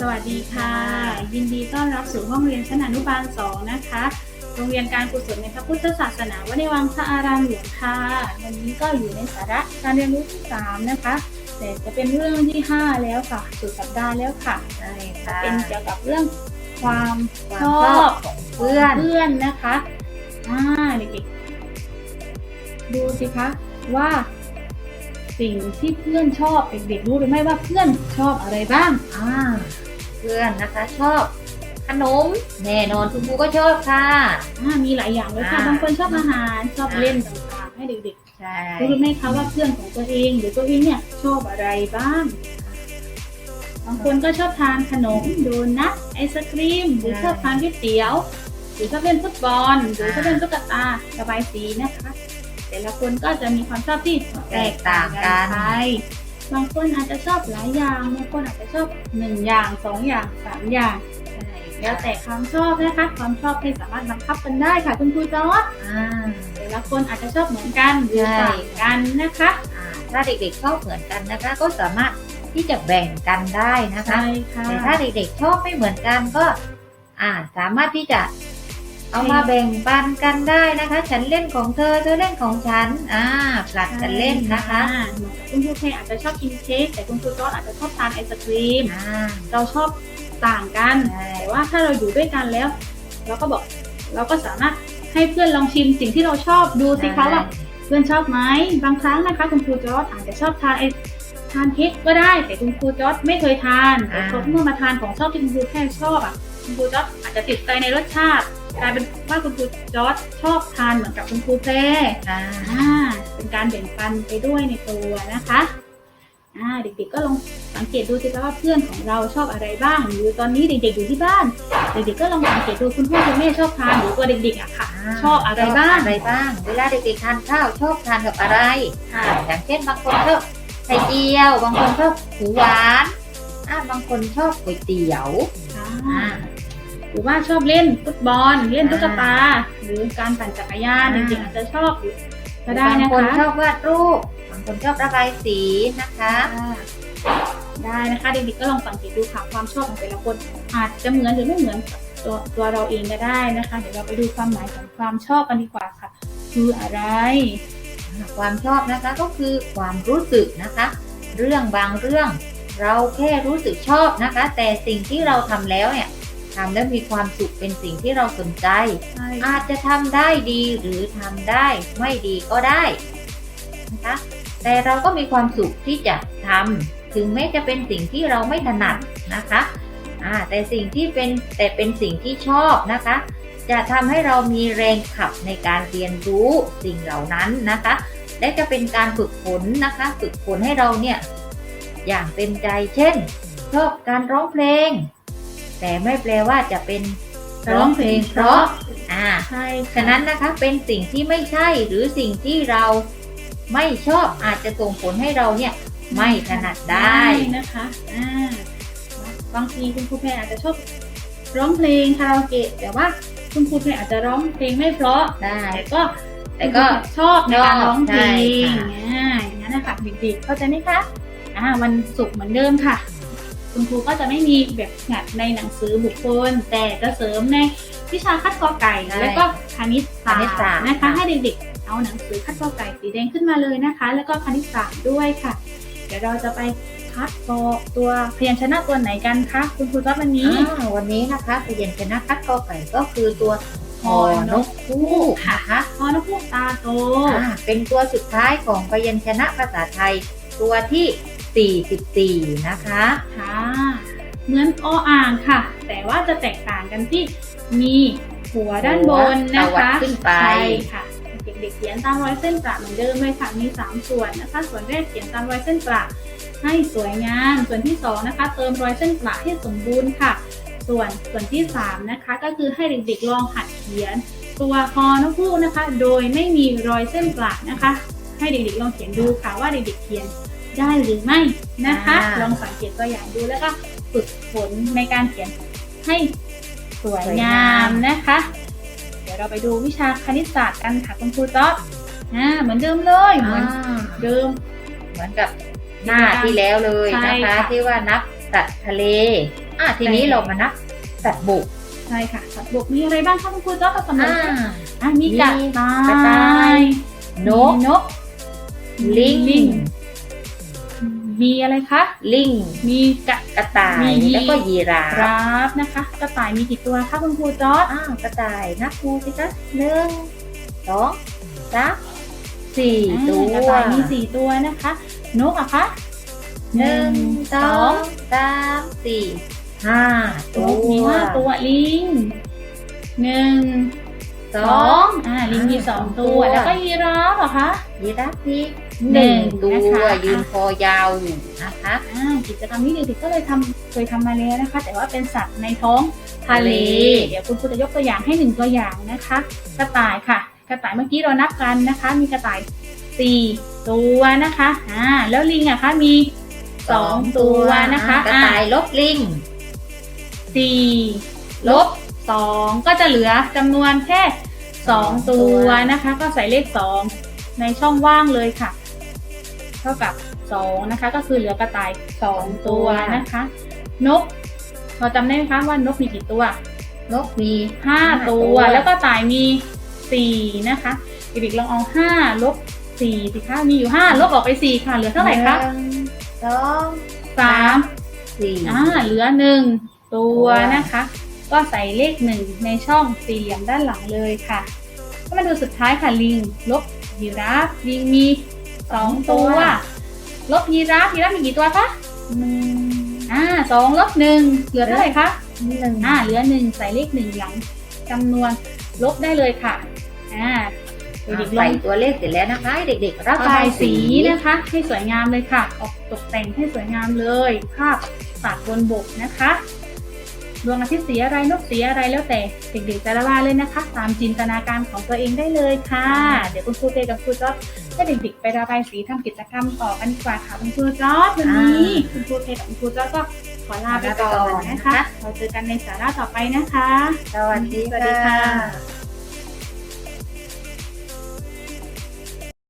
สวัสดีค่ะ ยินดีต้อนรับสู่ห้องเรียนชั้นอนุบาล 2 นะคะ โรงเรียนการกุศลในพระพุทธศาสนาวัดในวังพระอารามหลวงค่ะ วันนี้ก็อยู่ในสาระการเรียนรู้ที่ 3 นะคะ แต่จะเป็นเรื่องที่ 5 แล้วค่ะ สุดสัปดาห์แล้วค่ะใช่ค่ะเป็นเกี่ยวกับเรื่องความชอบของเพื่อนเพื่อนนะคะอ่าเด็กๆดูสิคะว่าสิ่งที่เพื่อนชอบเด็กๆรู้หรือไม่ว่าเพื่อนชอบอะไรบ้างอ่า พื่อนนะคะ ชอบขนมแน่นอนคุณครูก็ชอบค่ะ อ่ามีหลายอย่างเลยค่ะ อ่าบางคนชอบอาหารชอบอ่า เล่นต่างๆให้เด็กใช่ ๆรู้หรือไม่คะว่าเพื่อนของตัวเองหรือตัวเองเนี่ยชอบอะไรบ้าง บางคนก็ชอบทานขนมโดนัทไอศครีม หรือชอบทานก๋วยเตี๋ยว หรือชอบเล่นฟุตบอล หรือชอบเล่นตุ๊กตาระบายสีนะคะ แต่ละคนก็จะมีความชอบที่แตกต่างกันไป บางคนอาจจะชอบหลายอย่าง บางคนอาจจะชอบหนึ่งอย่างสองอย่างสามอย่างใช่แล้วแต่ความชอบนะคะ ความชอบไม่สามารถบังคับกันได้ค่ะคุณครูจอร์ดอ่าแต่ละคนอาจจะชอบเหมือนกันหรือใช่ต่างกันนะคะอ่าถ้าเด็กๆชอบเหมือนกันนะคะ ก็สามารถที่จะแบ่งกันได้นะคะใช่ค่ะแต่ถ้าเด็กๆชอบไม่เหมือนกันก็อ่าสามารถที่จะ เอามาแบ่งปันกันได้นะคะ ฉันเล่นของเธอเธอเล่นของฉันอ่าผลัดกันเล่นนะคะเหมือนกับคุณครูเพอาจจะชอบกินเค้กแต่คุณครูจอร์ดอาจจะชอบทานไอศครีม อ่า เราชอบต่างกัน ใช่ แต่ว่าถ้าเราอยู่ด้วยกันแล้ว เราก็บอกเราก็สามารถให้เพื่อนลองชิมสิ่งที่เราชอบดูสิคะว่าเพื่อนชอบไหมบางครั้งนะคะ คุณครูจอร์ดอาจจะชอบทานไอทานเค้กก็ได้ แต่คุณครูจอร์ดไม่เคยทานแต่พอเมื่อมาทานของชอบที่คุณครูแค่ชอบอะคุณครูจอร์ดอาจจะติดใจในรสชาติ กลายเป็นว่าคุณครูจอร์ดชอบทานเหมือนกับคุณครูแพรอ่าอ่าเป็นการแบ่งปันไปด้วยในตัวนะคะอ่าเด็กๆก็ลองสังเกตดูสิคะว่าเพื่อนของเราชอบอะไรบ้าง หรือตอนนี้เด็กๆอยู่ที่บ้าน เด็กๆก็ลองสังเกตดูคุณพ่อคุณแม่ชอบทานหรือตัวเด็กๆอะค่ะ ชอบอะไรบ้างอะไรบ้าง เวลาเด็กๆทานข้าวชอบทานกับอะไรค่ะอย่างเช่นบางคนชอบไข่เจียว บางคนชอบหมูหวานอ่าบางคนชอบก๋วยเตี๋ยวอ่า หรือว่าชอบเล่นฟุตบอล เล่นตุ๊กตา หรือการปั่นจักรยานอ่าเด็กๆอาจจะชอบก็ได้บางนะคนคะชอบวาดรูปบางคนชอบระบายสีนะคะได้นะคะเด็กๆก็ลองสังเกตดูค่ะความชอบของแต่ละคนอาจจะเหมือนหรือไม่เหมือนกับตัวตัวเราเองก็ได้นะคะ เดี๋ยวเราไปดูความหมายของความชอบกันดีกว่าค่ะ คืออะไร ความชอบนะคะก็คือความรู้สึกนะคะ เรื่องบางเรื่อง เราแค่รู้สึกชอบนะคะ แต่สิ่งที่เราทำแล้วเนี่ย ทำแล้วมีความสุขเป็นสิ่งที่เราสนใจ ใช่อาจจะทำได้ดีหรือทำได้ไม่ดีก็ได้นะคะแต่เราก็มีความสุขที่จะทำถึงแม้จะเป็นสิ่งที่เราไม่ถนัดนะคะอ่าแต่สิ่งที่เป็นแต่เป็นสิ่งที่ชอบนะคะ จะทำให้เรามีแรงขับในการเรียนรู้สิ่งเหล่านั้นนะคะ และจะเป็นการฝึกฝนนะคะฝึกฝนให้เราเนี่ยอย่างเต็มใจเช่น ชอบการร้องเพลง แต่ไม่แปลว่าจะเป็นร้องเพลงเพราะอ่าใช่ฉะนั้นนะคะเป็นสิ่งที่ไม่ใช่หรือสิ่งที่เราไม่ชอบอาจจะส่งผลให้เราเนี่ยไม่ถนัดได้นะคะอ่าบางทีคุณครูแพรอาจจะชอบร้องเพลงคาราโอเกะแต่ว่าคุณครูแพรอาจจะร้องเพลงไม่เพราะได้แต่ก็แต่ก็ชอบในการร้องเพลใช่งค่ะอ่าอย่างนั้นนะคะเด็กๆเข้าใจไหมคะอ่าวันศุกร์เหมือนเดิมค่ะ คุณครูก็จะไม่มีแบบหัดในหนังสือบุคคล แต่จะเสริมในวิชาคัดกอไก่ใช่แล้วก็คณิตศาสตคณิตศาสตร์ร์นะคะค่ะให้เด็กๆเอาหนังสือคัดกอไก่สีแดงขึ้นมาเลยนะคะ แล้วก็คณิตศาสตร์ด้วยค่ะ เดี๋ยวเราจะไปคัดกรองตัวพยัญชนะตัวไหนกันคะคุณครูจ๊อบวันนี้อ่าวันนี้นะคะพยัญชนะคัดกอไก่ก็คือตัวฮอนกฮูกนะคะพอนกพูกตาโตอ่าเป็นตัวสุดท้ายของพยัญชนะภาษาไทย ตัวที่ 44นะคะค่ะเหมือนออ่างค่ะ แต่ว่าจะแตกต่างกันที่มีหัวด้านบนนะตวัดคะขึ้นไปใช่ค่ะเด็กๆเขียนตามรอยเส้นประเหมือนเดิมเลยค่ะมี 3 ส่วนนะคะ ส่วนแรกเขียนตามรอยเส้นประให้สวยงาม ส่วนที่2นะคะเติมรอยเส้นประให้สมบูรณ์ค่ะ ส่วนส่วนที่3นะคะก็คือให้เด็กๆลองหัดเขียน ตัวคอนกฮูกนะคะ โดยไม่มีรอยเส้นประนะคะ ให้เด็กๆลองเขียนดูค่ะว่าเด็กๆเขียน ได้หรือไม่นะคะอ่าลองสังเกตตัวอย่างดูแล้วก็ฝึกฝนในการเขียนให้สวยงามนะคะ เดี๋ยวเราไปดูวิชาคณิตศาสตร์กันค่ะคุณครูต๊อบอ่าเหมือนเดิมเลยเหมือนอ่าเดิมเหมือนกับหน้าที่แล้วเลยใช่นะคะค่ะที่ว่านับสัตว์ทะเลอะทีนี้เรามานับสัตว์บุกใช่ค่ะ สัตว์บกมีอะไรบ้างคะคุณครูจ๊อบกับสำนวอ่านอะมีกระมีต่ากระต่ายยนกมีนก ลิงลิง มีอะไรคะ ลิง มีกระกระต่ายมี แล้วก็ยีราฟรับนะคะ กระต่ายมีกี่ตัวคะคุณครูจ๊อบอ้าวกระต่ายนับดูสิคะหนึ่งสองสามสี่ตัอ่ากระวต่ายมีสี่ตัวนะคะนกอะคะหนึ่งสองสามสี่ห้านตักมีห้าตัวลิงหนึ่ง สสอองงอ่าลิงมีสองตัว แล้วก็ยีราฟเหรอคะยีราฟอีกหหนึ่นึ่งงตันะคะวยืนคอยาวอยู่นะคะอ่ากิจกรรมนี้เด็กๆก็เลยทำเคยทำมาแล้วนะคะ แต่ว่าเป็นสัตว์ในท้องทะเล เดี๋ยวคุณครูจะยกตัวอย่างให้หนึ่งตัวอย่างนะคะ กระต่ายค่ะ กระต่ายเมื่อกี้เรานับกันนะคะ มีกระต่ายสี่ตัวนะคะอ่าแล้วลิงอะคะมีสองตัวนะคะ กระอ่าต่ายลบลิงสี่ลบ สองก็จะเหลือจำนวนแค่สองตัวนะคะ ก็ใส่เลขสองในช่องว่างเลยค่ะ เท่ากับสองนะคะ ก็คือเหลือกระต่ายสองตัวนะคะ นกเราจำได้ไหมคะว่านกมีกี่ตัวนกมีห้าห้าตัตัววแล้วก็ต่ายมีสี่นะคะอีบิกลองเอาห้าลบสี่สิคะมีอยู่ห้าลบออกไปสี่ค่ะเหลือเท่าไหร่คะนึ่งสองสามสี่อ่าเหลือหนึ่งตัวตัวนะคะ ก็ใส่เลขหนึ่งในช่องสี่เหลี่ยมด้านหลังเลยค่ะก็มาดูสุดท้ายค่ะลิง ลบยีราฟลิงมีสองตัว ลบยีราฟยีราฟมีกี่ตัวคะหนึ่งอ่าสองลบหนึ่งเหลือเท่าไหร่คะหนึ่งอ่าเหลือหนึ่งใส่เลขหนึ่งหลังจำนวนลบได้เลยค่ะอ่าเด็กๆลใส่องตัวเลขเสร็จแล้วนะคะให้เด็กๆระระบาบายยสีสีนะคะ ให้สวยงามเลยค่ะ ออกตกแต่งให้สวยงามเลย ภาพสัตว์บนบกนะคะ ดวงอาทิตย์สีอะไรนกสีอะไรแล้วแต่เด็กๆจะระบายเลยนะคะ ตามจินตนาการของตัวเองได้เลยค่ะ เดี๋ยวคุณครูเตกับครูจ๊อบให้เด็กๆไประบายสีทำกิจกรรมต่อกันดีกว่าค่ะคุณครูจ๊อบวันนี้คุณครูเตกับคุณครูจ๊อบก็ขอลาไปก่อนนะคะเราเจอกันในสาระต่อไปนะคะ สวัสดีสวัสดีค่ะค่ะ